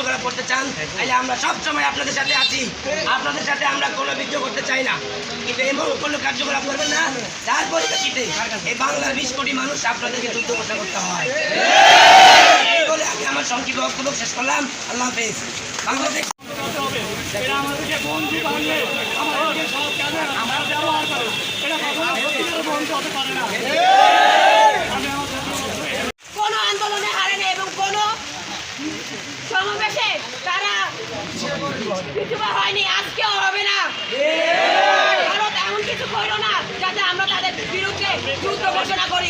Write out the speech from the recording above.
আমরা সবসময় আপনাদের সাথে আছি। আপনাদের সাথে আমরা কোনো বিদ্রোহ করতে চাই না। কিন্তু এমন কোনো কার্যকলাপ করবেন না। যার পরিপ্রেক্ষিতে এই বাংলার বিশ কোটি মানুষ আপনাদেরকে যুদ্ধ ঘোষণা করতে হয়। বলে আমি আমার সংক্ষিপ্ত বক্তব্য শেষ করলাম। আল্লাহ হাফেজ। বাংলাদেশ আমরা ব্যবহার এটা হতে পারে না আমি আমার কোনো আন্দোলনে হারেনি এবং কোনো সমাবেশে তারা পিছুপা হয়নি আজকেও হবে না। ভারত এমন কিছু করল না যাতে আমরা তাদের বিরুদ্ধে যুদ্ধ ঘোষণা করি।